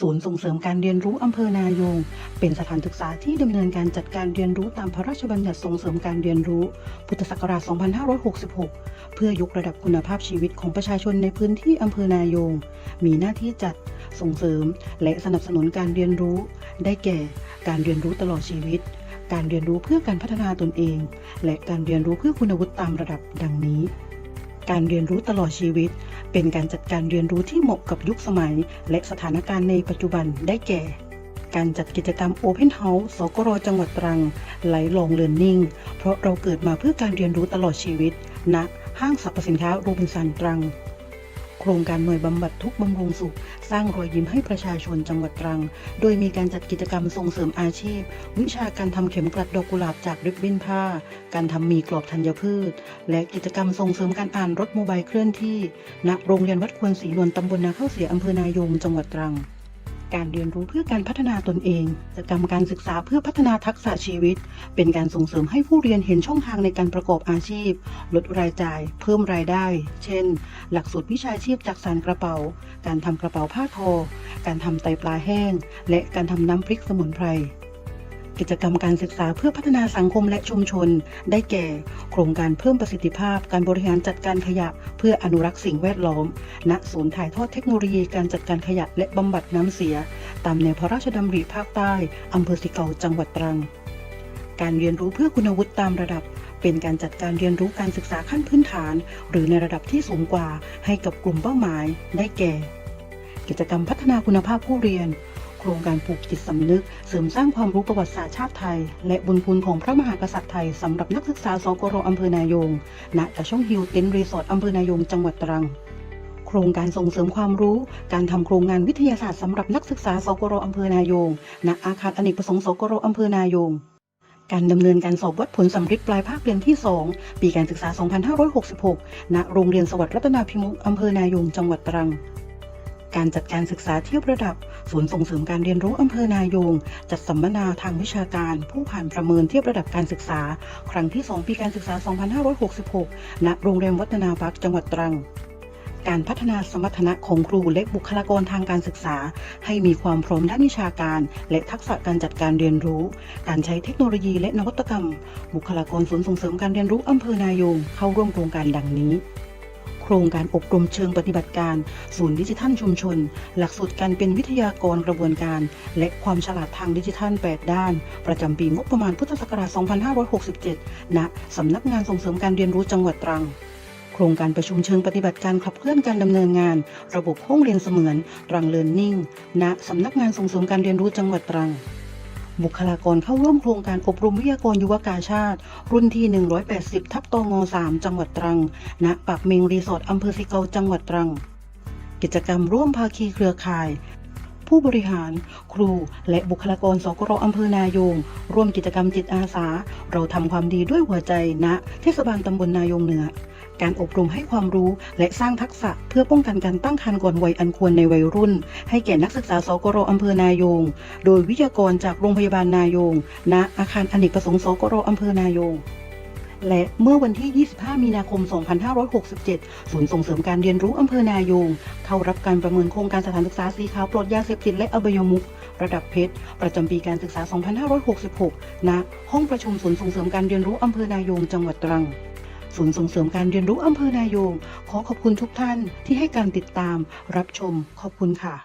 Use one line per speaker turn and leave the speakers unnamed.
ศูนย์ส่งเสริมการเรียนรู้อำเภอนายง เป็นสถานศึกษาที่ดำเนินการจัดการเรียนรู้ตามพระราชบัญญัติส่งเสริมการเรียนรู้ พุทธศักราช 2566 เพื่อยกระดับคุณภาพชีวิตของประชาชนในพื้นที่อำเภอนายง มีหน้าที่จัดส่งเสริม และสนับสนุนการเรียนรู้ ได้แก่ การเรียนรู้ตลอดชีวิต การเรียนรู้เพื่อการพัฒนาตนเอง และการเรียนรู้เพื่อคุณวุฒิตามระดับดังนี้ การเรียนรู้ตลอดชีวิต เป็นการจัดการเรียนรู้ที่เหมาะกับยุคสมัย และสถานการณ์ในปัจจุบันได้แก่ การจัดกิจกรรม Open House สกรจังหวัดตรังไลลองเรียนนิ่งเพราะเราเกิดมาเพื่อการเรียนรู้ตลอดชีวิตณห้างสรรพสินค้าโรบินสันตรัง ครงการหน่วยบำบัดทุกบำรุงสุข สร้างรอยยิ้มให้ประชาชนจังหวัดตรัง โดยมีการจัดกิจกรรมส่งเสริมอาชีพ วิชาการทำเข็มกลัดดอกกุหลาบจากริบบิ้นผ้า การทำมีกรอบธัญพืช และกิจกรรมส่งเสริมการอ่านรถโมบายเคลื่อนที่ณโรงเรียนวัดควรศรีนวลตำบลนาข้าวเสียอำเภอนายงจังหวัดตรัง การเรียนรู้เพื่อการพัฒนาตนเองกิจกรรมการศึกษาเพื่อพัฒนาทักษะชีวิต เป็นการส่งเสริมให้ผู้เรียนเห็นช่องทางในการประกอบอาชีพ ลดรายจ่าย เพิ่มรายได้ เช่น หลักสูตรวิชาชีพจากสารกระเป๋า การทำกระเป๋าผ้าทอ การทำไตปลาแห้ง และการทำน้ำพริกสมุนไพร กิจกรรมการศึกษาเพื่อพัฒนาสังคมและชุมชน ได้แก่ โครงการเพิ่มประสิทธิภาพ การบริหารจัดการขยะ เพื่ออนุรักษ์สิ่งแวดล้อม ณ ศูนย์ถ่ายทอดเทคโนโลยีการจัดการขยะและบำบัดน้ำเสีย ตามแนวพระราชดำริภาคใต้อำเภอสิเกาจังหวัดตรัง การเรียนรู้เพื่อคุณวุฒิตามระดับเป็นการจัดการเรียนรู้การศึกษาขั้นพื้นฐาน หรือในระดับที่สูงกว่าให้กับกลุ่มเป้าหมาย ได้แก่ กิจกรรมพัฒนาคุณภาพผู้เรียน ครงการปลูกจิตสำนึก เสริมสร้างความรู้ประวัติศาสตร์ชาติไทย และบุญคุณของพระมหากษัตริย์ไทยสำหรับนักศึกษาสกรอำเภอนายงณตะช่องฮิลเต็นรีสอร์ทอำเภอนายงจังหวัดตรังโครงการส่งเสริมความรู้ การทำโครงงานวิทยาศาสตร์สำหรับนักศึกษาสกรอำเภอนายง ณ อาคารอเนกประสงค์สกรอำเภอนายง การดำเนินการสอบวัดผลสำริดปลายภาคเรียนที่ 2 ปีการศึกษา 2566 ณ โรงเรียนสวัสดิ์รัตนาพิมุขอำเภอนายง จังหวัดตรัง การจัดการศึกษาเทียบระดับ ศูนย์ส่งเสริมการเรียนรู้อำเภอนายง จัดสัมมนาทางวิชาการ ผู้ผ่านประเมินเทียบระดับการศึกษา ครั้งที่ 2 ปีการศึกษา 2566 ณ โรงเรียนวัฒนาพักจังหวัดตรังการพัฒนาสมรรถนะของครูและบุคลากรทางการศึกษา ให้มีความพร้อมด้านวิชาการ และทักษะการจัดการเรียนรู้ การใช้เทคโนโลยีและนวัตกรรม บุคลากรศูนย์ส่งเสริมการเรียนรู้อำเภอนายงเข้าร่วมโครงการดังนี้ โครงการอบรมเชิงปฏิบัติการ ศูนย์ดิจิทัลชุมชน หลักสูตรการเป็นวิทยากรกระบวนการ และความฉลาดทางดิจิทัล 8 ด้าน ประจำปีงบประมาณพุทธศักราช 2567 ณ สำนักงานส่งเสริมการเรียนรู้จังหวัดตรังโครงการประชุมเชิงปฏิบัติการขับเคลื่อนการดำเนินงาน ระบบห้องเรียนเสมือนตรังเลินนิ่งณสำนักงานส่งเสริมการเรียนรู้จังหวัดตรัง บุคลากรเข้าร่วมโครงการอบรมวิทยากรยุวกาชาติ รุ่นที่ 180 ทับตง3 จังหวัดตรัง ณ ปากเมงรีสอร์ทอำเภอสิเกาจังหวัดตรัง กิจกรรมร่วมภาคีเครือข่าย ผู้บริหาร ครู และบุคลากรสกรอำเภอนายง ร่วมกิจกรรมจิตอาสา เราทำความดีด้วยหัวใจณเทศบาลตำบลนายงเหนือ การอบรมให้ความรู้และสร้างทักษะเพื่อป้องกันการตั้งครรภ์ก่อนวัยอันควรในวัยรุ่น ให้แก่นักศึกษาสกรอำเภอนายง โดยวิทยากรจากโรงพยาบาลนายง ณ อาคารอเนกประสงค์สกรอำเภอนายงและเมื่อวันที่ 25 มีนาคม 2567 ศูนย์ส่งเสริมการเรียนรู้อำเภอนายง เข้ารับการประเมินโครงการสถานศึกษาสีขาวปลดยาเสพติดและอบายมุขระดับเพชร ประจำปีการศึกษา 2566 ณ ห้องประชุมศูนย์ส่งเสริมการเรียนรู้อำเภอนายง จังหวัดตรัง ศูนย์ส่งเสริมการเรียนรู้อำเภอนายงขอขอบคุณทุกท่านที่ให้การติดตามรับชมขอบคุณค่ะ